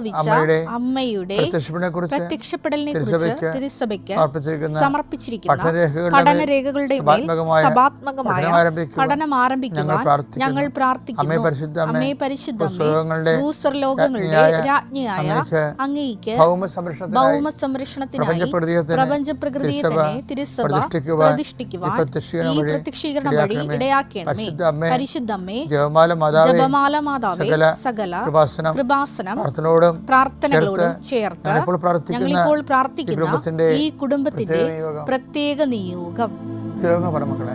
സംഭവിച്ച അമ്മയുടെ പ്രത്യക്ഷപ്പെടലിനെ കുറിച്ച് തിരുസഭയ്ക്ക് സമർപ്പിച്ചിരിക്കുന്ന പഠനരേഖകളുടെ സഭാത്മകമായ പഠനം ആരംഭിക്കുവാൻ ഞങ്ങൾ പ്രാർത്ഥിക്കുന്നു. അമ്മേ പരിശുദ്ധ ഭൂസ്വർലോകങ്ങളുടെ രാജ്ഞിയായ അങ്ങേക്ക് ഭൗമ സംരക്ഷണത്തിനായി സംരക്ഷണത്തിനായി പ്രപഞ്ചപ്രകൃതിയെ തന്നെ തിരുസഭ പ്രതിഷ്ഠിക്കുവാൻ ഈ പ്രത്യക്ഷീകരണം വഴി ഇടയാക്കണമേ. ജപമാല മാതാവേ സകല കൃപാസനം പ്രാർത്ഥനയോടും പ്രാർത്ഥനകളോടും ചേർത്ത് ഞങ്ങളിപ്പോൾ പ്രാർത്ഥിക്കുന്ന ഈ കുടുംബത്തിന്റെ പ്രത്യേക നിയോഗം. നിയോഗം. പറമക്കളെ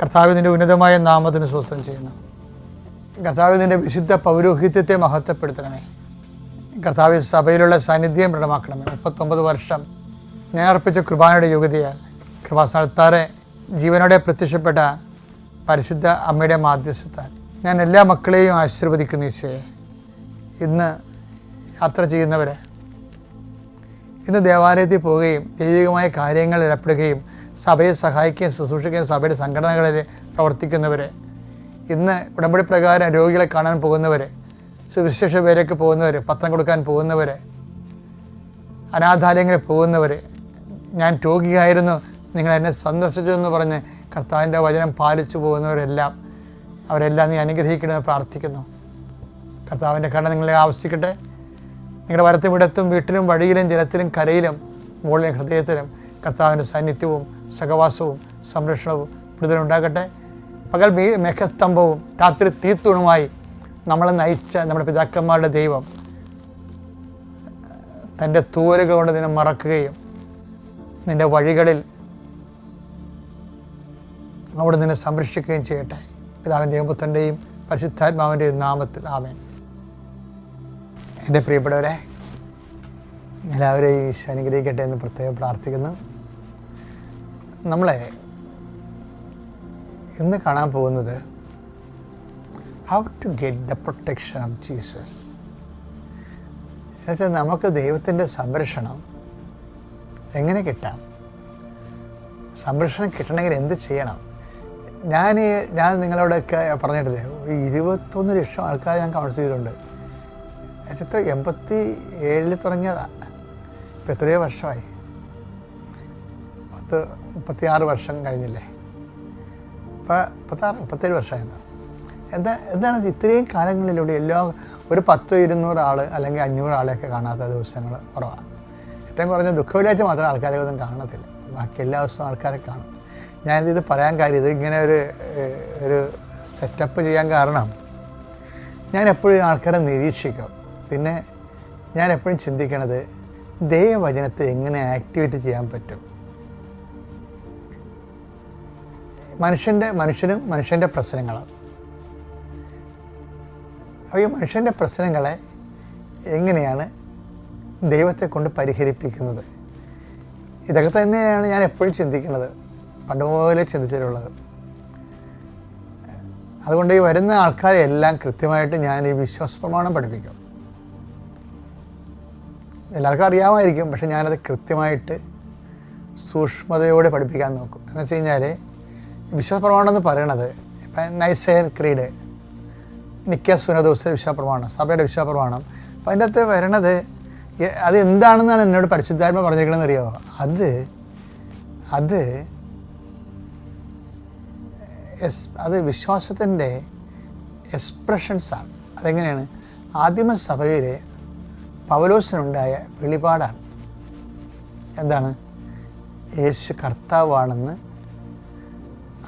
കർത്താവിന്റെ ഉന്നതമായ നാമത്തിന് സ്വസ്ഥം ചെയ്യുന്നു. കർത്താവിന്റെ വിശുദ്ധ പൗരോഹിത്യത്തെ മഹത്വപ്പെടുത്തണമേ. കർത്താവ് സഭയിലുള്ള സാന്നിധ്യം ദൃഢമാക്കണമേ. മുപ്പത്തൊമ്പത് വർഷം ഞാൻ അർപ്പിച്ച കൃപാനയുടെ യോഗ്യതയാൽ കൃപാസ്ഥാനത്താറെ ജീവനോടെ പ്രത്യക്ഷപ്പെട്ട പരിശുദ്ധ അമ്മയുടെ മാധ്യസ്ഥത്താൽ ഞാൻ എല്ലാ മക്കളെയും ആശീർവദിക്കുന്നു ഈശോയെ. ഇന്ന് യാത്ര ചെയ്യുന്നവരെ ഇന്ന് ദേവാലയത്തിൽ പോവുകയും ദൈവികമായ കാര്യങ്ങളിൽ ഏർപ്പെടുകയും സഭയെ സഹായിക്കുകയും ശുശ്രൂഷിക്കുകയും സഭയുടെ സംഘടനകളിൽ പ്രവർത്തിക്കുന്നവർ ഇന്ന് ഉടമ്പടി പ്രകാരം രോഗികളെ കാണാൻ പോകുന്നവർ സുവിശേഷ പേരേക്ക് പോകുന്നവർ പത്രം കൊടുക്കാൻ പോകുന്നവർ അനാഥാലയങ്ങളിൽ പോകുന്നവർ ഞാൻ രോഗിയായിരുന്നു നിങ്ങൾ എന്നെ സന്ദർശിച്ചു എന്ന് പറഞ്ഞ് കർത്താവിന്റെ വചനം പാലിച്ചു പോകുന്നവരെല്ലാം അവരെല്ലാം നീ അനുഗ്രഹിക്കണമെന്ന് പ്രാർത്ഥിക്കുന്നു. കർത്താവിന്റെ കരുണ നിങ്ങളെ ആവശ്യിക്കട്ടെ. നിങ്ങളുടെ വരത്തും വീട്ടിലും വഴിയിലും ജലത്തിലും കരയിലും മുകളിലും ഹൃദയത്തിലും കർത്താവിന്റെ സാന്നിധ്യവും സഹവാസവും സംരക്ഷണവും വിടുതലുണ്ടാകട്ടെ പകൽ മേഘസ്തംഭവും രാത്രി തീത്തുണുമായി നമ്മളെ നയിച്ച നമ്മുടെ പിതാക്കന്മാരുടെ ദൈവം തന്റെ തൂവലുകൾ കൊണ്ട് നിന്നെ മറക്കുകയും നിന്റെ വഴികളിൽ അവിടെ നിന്നെ സംരക്ഷിക്കുകയും ചെയ്യട്ടെ. പിതാവിന്റെയും പുത്രന്റെയും പരിശുദ്ധാത്മാവിന്റെയും നാമത്തിൽ. ആമേൻ. എന്റെ പ്രിയപ്പെട്ടവരെ എല്ലാവരെയും ഈശോ അനുഗ്രഹിക്കട്ടെ എന്ന് പ്രത്യേകം പ്രാർത്ഥിക്കുന്നു. നമ്മളെ ഇന്ന് കാണാൻ പോകുന്നത് how to get the protection of Jesus എന്നുവെച്ചാൽ നമുക്ക് ദൈവത്തിന്റെ സംരക്ഷണം എങ്ങനെ കിട്ടാം? സംരക്ഷണം കിട്ടണമെങ്കിൽ എന്ത് ചെയ്യണം? ഞാൻ ഞാൻ നിങ്ങളോടൊക്കെ പറഞ്ഞിട്ടില്ലേ ഇരുപത്തൊന്ന് ലക്ഷം ആൾക്കാർ ഞാൻ കൗൺസിൽ ചെയ്തിട്ടുണ്ട്. എത്ര? എൺപത്തി ഏഴിൽ തുടങ്ങിയതാണ് ഇപ്പം എത്രയോ വർഷമായി. പത്ത് മുപ്പത്തിയാറ് വർഷം കഴിഞ്ഞില്ലേ? ഇപ്പം മുപ്പത്താറ് മുപ്പത്തേഴ് വർഷമായിരുന്നു എന്താ എന്താണ് ഇത്രയും കാലങ്ങളിലൂടെ എല്ലാ ഒരു പത്ത് ഇരുന്നൂറ് ആൾ അല്ലെങ്കിൽ അഞ്ഞൂറ് ആളെയൊക്കെ കാണാത്ത ദിവസങ്ങൾ കുറവാണ് ഏറ്റവും കുറഞ്ഞ ദുഃഖവെള്ളിയാഴ്ച മാത്രം ആൾക്കാരെ ഒന്നും കാണത്തില്ല. ബാക്കി എല്ലാ ദിവസവും ആൾക്കാരെ കാണും. ഞാൻ ഞാനിത് പറയാൻ കാര്യം ഇത് ഇങ്ങനെ ഒരു ഒരു സെറ്റപ്പ് ചെയ്യാൻ കാരണം ഞാൻ എപ്പോഴും ആൾക്കാരെ നിരീക്ഷിക്കും. പിന്നെ ഞാൻ എപ്പോഴും ചിന്തിക്കണത് ദൈവവചനത്തെ എങ്ങനെ ആക്ടിവേറ്റ് ചെയ്യാൻ പറ്റും? മനുഷ്യന്റെ മനുഷ്യനും മനുഷ്യന്റെ പ്രശ്നങ്ങളും. അപ്പോൾ ഈ മനുഷ്യന്റെ പ്രശ്നങ്ങളെ എങ്ങനെയാണ് ദൈവത്തെ കൊണ്ട് പരിഹരിപ്പിക്കുന്നത്? ഇതൊക്കെ തന്നെയാണ് ഞാൻ എപ്പോഴും ചിന്തിക്കുന്നത്. പണ്ടുപോലെ ചിന്തിച്ചിട്ടുള്ളത്. അതുകൊണ്ട് ഈ വരുന്ന ആൾക്കാരെ എല്ലാം കൃത്യമായിട്ട് ഞാൻ ഈ വിശ്വാസ പ്രമാണം പഠിപ്പിക്കും. എല്ലാവർക്കും അറിയാമായിരിക്കും പക്ഷെ ഞാനത് കൃത്യമായിട്ട് സൂക്ഷ്മതയോടെ പഠിപ്പിക്കാൻ നോക്കും. എന്ന് വെച്ച് കഴിഞ്ഞാൽ വിശ്വാസ പ്രമാണം എന്ന് പറയണത് ഇപ്പം നൈസയൻ ക്രീഡ് നിക്ക സുനദോസ് വിശ്വാസപ്രമാണം സഭയുടെ വിശ്വാസപ്രമാണം അപ്പം അതിന്റെ അകത്ത് വരണത് അത് എന്താണെന്നാണ് എന്നോട് പരിശുദ്ധാത്മ പറഞ്ഞിരിക്കണമെന്ന് അറിയാമോ അത് അത് എസ് അത് വിശ്വാസത്തിന്റെ എക്സ്പ്രഷൻസാണ് അതെങ്ങനെയാണ്? ആദിമസഭയിൽ പവലോസിനുണ്ടായ വെളിപാടാണ്. എന്താണ്? യേശു കർത്താവാണെന്ന്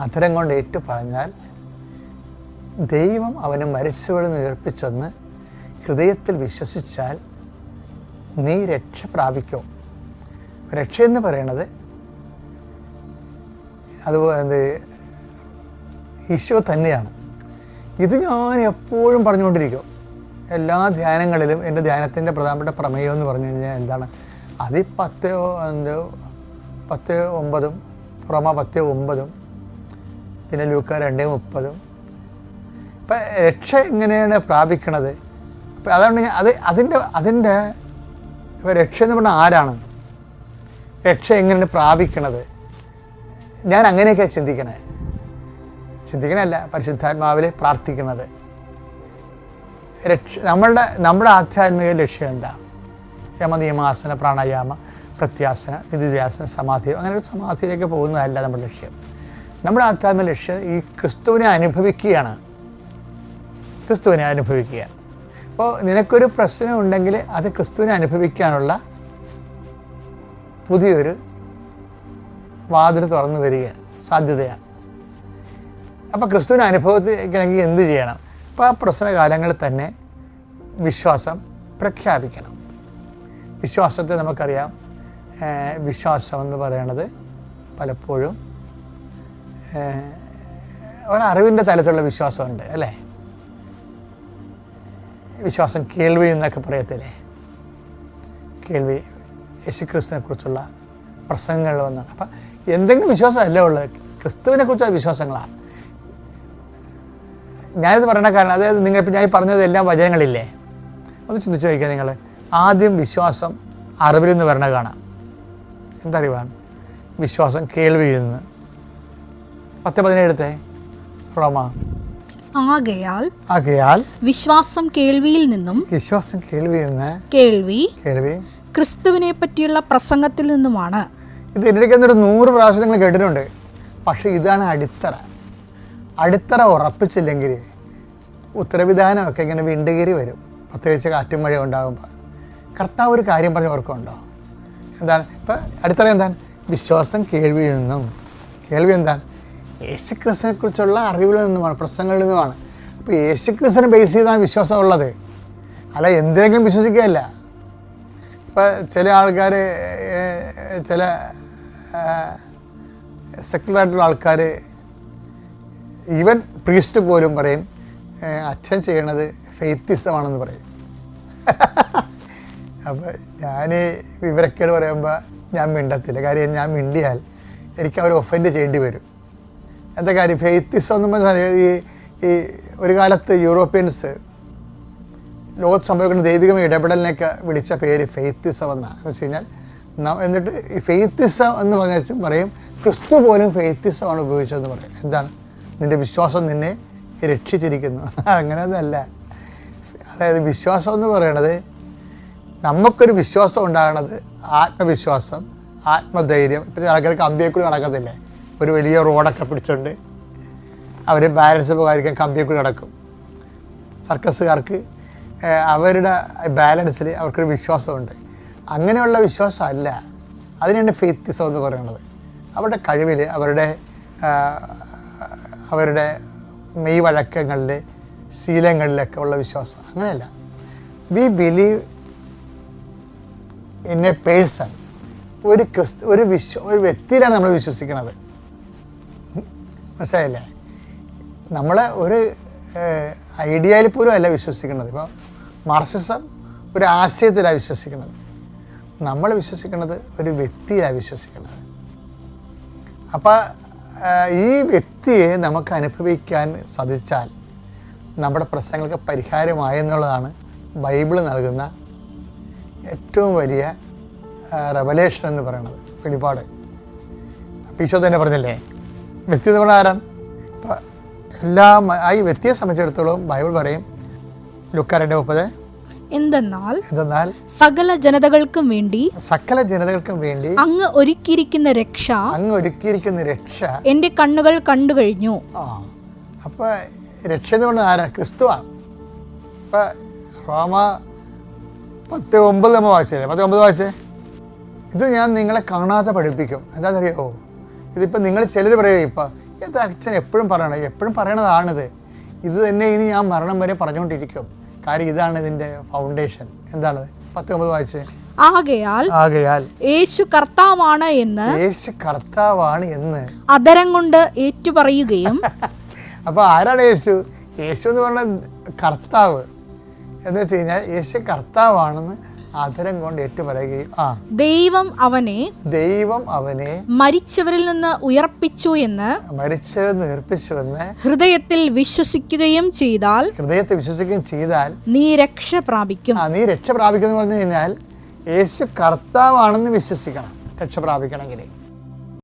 അധരം കൊണ്ട് ഏറ്റു പറഞ്ഞാൽ ദൈവം അവനെ മരിച്ചുവിടുന്ന് ഉയർപ്പിച്ചെന്ന് ഹൃദയത്തിൽ വിശ്വസിച്ചാൽ നീ രക്ഷ പ്രാപിക്കും. രക്ഷയെന്ന് പറയണത് അതുപോലെ ഈശോ തന്നെയാണ്. ഇത് ഞാൻ എപ്പോഴും പറഞ്ഞുകൊണ്ടിരിക്കും. എല്ലാ ധ്യാനങ്ങളിലും എന്റെ ധ്യാനത്തിന്റെ പ്രധാനപ്പെട്ട പ്രമേയം എന്ന് പറഞ്ഞു കഴിഞ്ഞാൽ എന്താണ്? അത് പത്ത് പത്ത് ഒമ്പതും റോമ പത്ത് ഒമ്പതും പിന്നെ ലൂക്ക രണ്ട് മുപ്പതും. ഇപ്പം രക്ഷ എങ്ങനെയാണ് പ്രാപിക്കണത്? അപ്പം അതുകൊണ്ട് അത് അതിന്റെ അതിന്റെ ഇപ്പം രക്ഷ എന്ന് പറഞ്ഞാൽ ആരാണ്? രക്ഷ എങ്ങനെയാണ് പ്രാപിക്കണത്? ഞാൻ അങ്ങനെയൊക്കെ ചിന്തിക്കണേ. ചിന്തിക്കണല്ല പരിശുദ്ധാത്മാവിൽ പ്രാർത്ഥിക്കുന്നത് രക്ഷ നമ്മളുടെ നമ്മുടെ ആധ്യാത്മിക ലക്ഷ്യം എന്താണ് യമ നിയമാസന പ്രാണായാമ പ്രത്യാസന നിധിധ്യാസന സമാധി അങ്ങനെ ഒരു സമാധിയിലേക്ക് പോകുന്നതല്ല നമ്മുടെ ലക്ഷ്യം. നമ്മുടെ ആത്മാവിന്റെ ലക്ഷ്യം ഈ ക്രിസ്തുവിനെ അനുഭവിക്കുകയാണ്. ക്രിസ്തുവിനെ അനുഭവിക്കുക. അപ്പോൾ നിനക്കൊരു പ്രശ്നം ഉണ്ടെങ്കിൽ അത് ക്രിസ്തുവിനെ അനുഭവിക്കാനുള്ള പുതിയൊരു വാതിൽ തുറന്നു വരികയാണ് സാധ്യതയാണ്. അപ്പോൾ ക്രിസ്തുവിനെ അനുഭവത്തിക്കണമെങ്കിൽ എന്ത് ചെയ്യണം? അപ്പോൾ ആ പ്രശ്നകാലങ്ങളിൽ തന്നെ വിശ്വാസം പ്രഖ്യാപിക്കണം. വിശ്വാസത്തെ നമുക്കറിയാം. വിശ്വാസം എന്ന് പറയണത് പലപ്പോഴും ഒരറിവിന്റെ തലത്തിലുള്ള വിശ്വാസമുണ്ട് അല്ലേ? വിശ്വാസം കേൾവി എന്നൊക്കെ പറയത്തില്ലേ? കേൾവി യേശുക്രിസ്തുവിനെ കുറിച്ചുള്ള പ്രസംഗങ്ങൾ വന്നാണ് അപ്പം എന്തെങ്കിലും വിശ്വാസമല്ല ഉള്ളത് ക്രിസ്തുവിനെ കുറിച്ചുള്ള വിശ്വാസങ്ങളാണ് ഞാനിത് പറയണ കാരണം അതായത് നിങ്ങളിപ്പോൾ ഞാൻ പറഞ്ഞത് എല്ലാം വചനങ്ങളില്ലേ? ഒന്ന് ചിന്തിച്ച് നോക്കിക്കുക നിങ്ങൾ ആദ്യം വിശ്വാസം അറിവിൽ നിന്ന് വരണ കാണാം. എന്തറിവാണ്? വിശ്വാസം കേൾവിയിൽ നിന്ന്. പത്ത് പതിനേഴത്തെ റോമ ആകയാൽ ആകയാൽ വിശ്വാസം കേൾവിയിൽ നിന്നും വിശ്വാസം കേൾവിയിൽ നിന്ന് കേൾവി കേൾവി ക്രിസ്തുവിനെ പറ്റിയുള്ള പ്രസംഗത്തിൽ നിന്നുമാണ്. ഇത് ഒരു നൂറ് പ്രാവശ്യം നിങ്ങൾ കേട്ടിട്ടുണ്ട്. പക്ഷെ ഇതാണ് അടിത്തറ. അടിത്തറ ഉറപ്പിച്ചില്ലെങ്കിൽ ഉത്തരവിധാനമൊക്കെ ഇങ്ങനെ വിണ്ടുകേറി വരും. പ്രത്യേകിച്ച് കാറ്റും മഴ ഉണ്ടാകുമ്പോൾ. കർത്താവ് ഒരു കാര്യം പറഞ്ഞ ഓർക്കുന്നുണ്ടോ? എന്താണ്? ഇപ്പം അടിത്തറ എന്താണ്? വിശ്വാസം കേൾവിയിൽ നിന്നും. കേൾവി എന്താണ്? യേശുക്രിസ്തുവിനെ കുറിച്ചുള്ള അറിവിൽ നിന്നുമാണ് പ്രസംഗങ്ങളിൽ നിന്നുമാണ്. അപ്പോൾ യേശുക്രിസ്തുവിനെ ബേസ് ചെയ്താണ് വിശ്വാസം ഉള്ളത്. അല്ല എന്തെങ്കിലും വിശ്വസിക്കുകയല്ല. ഇപ്പം ചില ആൾക്കാർ ചില സെക്കുലറായിട്ടുള്ള ആൾക്കാർ ഈവൻ പ്രീസ്റ്റ് പോലും പറയും അച്ഛൻ ചെയ്യണത് ഫെയ്ത്തിസമാണെന്ന് പറയും. അപ്പോൾ ഞാൻ വിവരക്കേട് പറയുമ്പോൾ ഞാൻ മിണ്ടത്തില്ല. കാര്യം ഞാൻ മിണ്ടിയാൽ എനിക്ക് അവർ ഒഫൻഡ് ചെയ്യേണ്ടി വരും. എന്താ കാര്യം? ഫെയ്ത്തിസം എന്ന് പറഞ്ഞാൽ ഈ ഈ ഒരു കാലത്ത് യൂറോപ്യൻസ് ലോകത്ത് സംഭവിക്കുന്ന ദൈവികമായ ഇടപെടലിനൊക്കെ വിളിച്ച പേര് ഫെയ്ത്തിസം എന്നാണ് എന്ന് വെച്ച് കഴിഞ്ഞാൽ എന്നിട്ട് ഈ ഫെയ്ത്തിസം എന്ന് പറഞ്ഞു പറയും ക്രിസ്തു പോലും ഫെയ്ത്തിസമാണ് ഉപയോഗിച്ചതെന്ന് പറയും. എന്താണ്? നിന്റെ വിശ്വാസം നിന്നെ രക്ഷിച്ചിരിക്കുന്നു. അങ്ങനെയൊന്നുമല്ല അതായത് വിശ്വാസം എന്ന് പറയണത് നമുക്കൊരു വിശ്വാസം ഉണ്ടാകണത് ആത്മവിശ്വാസം ആത്മധൈര്യം. ഇപ്പം ആൾക്കാർക്ക് അമ്പിയെക്കൂടി നടക്കത്തില്ലേ? ഒരു വലിയ റോഡൊക്കെ പിടിച്ചുകൊണ്ട് അവർ ബാലൻസ് പോകാതിരിക്കാൻ കമ്പിയൊക്കെ നടക്കും. സർക്കസുകാർക്ക് അവരുടെ ബാലൻസിൽ അവർക്കൊരു വിശ്വാസമുണ്ട്. അങ്ങനെയുള്ള വിശ്വാസമല്ല അതിനാണ് ഫെയ്ത്തിസം എന്ന് പറയുന്നത്. അവരുടെ കഴിവിൽ അവരുടെ അവരുടെ മെയ് വഴക്കങ്ങളിൽ ശീലങ്ങളിലൊക്കെ ഉള്ള വിശ്വാസം. അങ്ങനെയല്ല. We believe in a person ഒരു ക്രിസ്തു ഒരു വിശ്വ ഒരു വ്യക്തിയിലാണ് നമ്മൾ വിശ്വസിക്കുന്നത്. മനസ്സിലായില്ലേ? നമ്മൾ ഒരു ഐഡിയയിൽ പോലും അല്ല വിശ്വസിക്കുന്നത്. ഇപ്പോൾ മാർക്സിസം ഒരു ആശയത്തിലാണ് വിശ്വസിക്കുന്നത്. നമ്മൾ വിശ്വസിക്കുന്നത് ഒരു വ്യക്തിയിലാണ് വിശ്വസിക്കുന്നത്. അപ്പോൾ ഈ വ്യക്തിയെ നമുക്ക് അനുഭവിക്കാൻ സാധിച്ചാൽ നമ്മുടെ പ്രശ്നങ്ങൾക്ക് പരിഹാരമായെന്നുള്ളതാണ് ബൈബിൾ നൽകുന്ന ഏറ്റവും വലിയ റെവലേഷൻ എന്ന് പറയുന്നത്. വെളിപാട്. അപ്പോൾ തന്നെ പറഞ്ഞില്ലേ വ്യക്തി നമ്മൾ ആരാണ് എല്ലാ ആ ഈ വ്യക്തിയെ സംബന്ധിച്ചിടത്തോളം ബൈബിൾ പറയും ലുക്കാരന്റെ മുപ്പത്. എന്തെന്നാൽ എന്തെന്നാൽ സകല ജനതകൾക്കും വേണ്ടി സകല ജനതകൾക്കും വേണ്ടി അങ്ങ് ഒരുക്കിയിരിക്കുന്ന രക്ഷ അങ്ങ് ഒരുക്കിയിരിക്കുന്ന രക്ഷ. എന്റെ കണ്ണുകൾ കണ്ടു കഴിഞ്ഞു. ആ അപ്പോൾ രക്ഷ എന്ന് പറഞ്ഞാൽ ആരാണ് ക്രിസ്തുവാണ്. ഇപ്പം റോമ പത്ത് ഒമ്പത് നമ്മൾ വായിച്ചില്ലേ? പത്ത് ഒമ്പത് വായിച്ചേ? ഇത് ഞാൻ നിങ്ങളെ കാണാതെ പഠിപ്പിക്കും. എന്താണെന്നറിയോ? ഇതിപ്പോൾ നിങ്ങൾ ചിലർ പറയുമോ ഇപ്പം ഇത് അച്ഛൻ എപ്പോഴും പറയണം എപ്പോഴും പറയണതാണിത്. ഇത് തന്നെ ഇനി ഞാൻ മരണം വരെ പറഞ്ഞുകൊണ്ടിരിക്കും. കാര്യം ഇതാണ് ഇതിന്റെ ഫൗണ്ടേഷൻ എന്താണ്? പത്ത് ഒമ്പത് വായിച്ച്. ആകയാൽ ആകയാൽ യേശു കർത്താവാണ് എന്ന് യേശു കർത്താവാണ് എന്ന്. അതരം കൊണ്ട് ഏറ്റുപറയുകയും അപ്പോൾ ആരാണ് യേശു? യേശു എന്ന് പറഞ്ഞ കർത്താവ്. എന്ന് വെച്ച് കഴിഞ്ഞാൽ യേശു കർത്താവാണെന്ന് ആദരം കൊണ്ട് ഏറ്റുപറയുകയും ആ. ദൈവം അവനെ ദൈവം അവനെ മരിച്ചവരിൽ നിന്ന് ഉയർപ്പിച്ചു എന്ന് മരിച്ചവരിൽ ഉയർപ്പിച്ചു എന്ന് ഹൃദയത്തിൽ വിശ്വസിക്കുകയും ചെയ്താൽ ഹൃദയത്തിൽ വിശ്വസിക്കുകയും ചെയ്താൽ നീ രക്ഷ പ്രാപിക്കും. ആ നീ രക്ഷ പ്രാപിക്കുന്നു പറഞ്ഞു കഴിഞ്ഞാൽ യേശു കർത്താവാണെന്ന് വിശ്വസിക്കണം. രക്ഷ പ്രാപിക്കണമെങ്കിൽ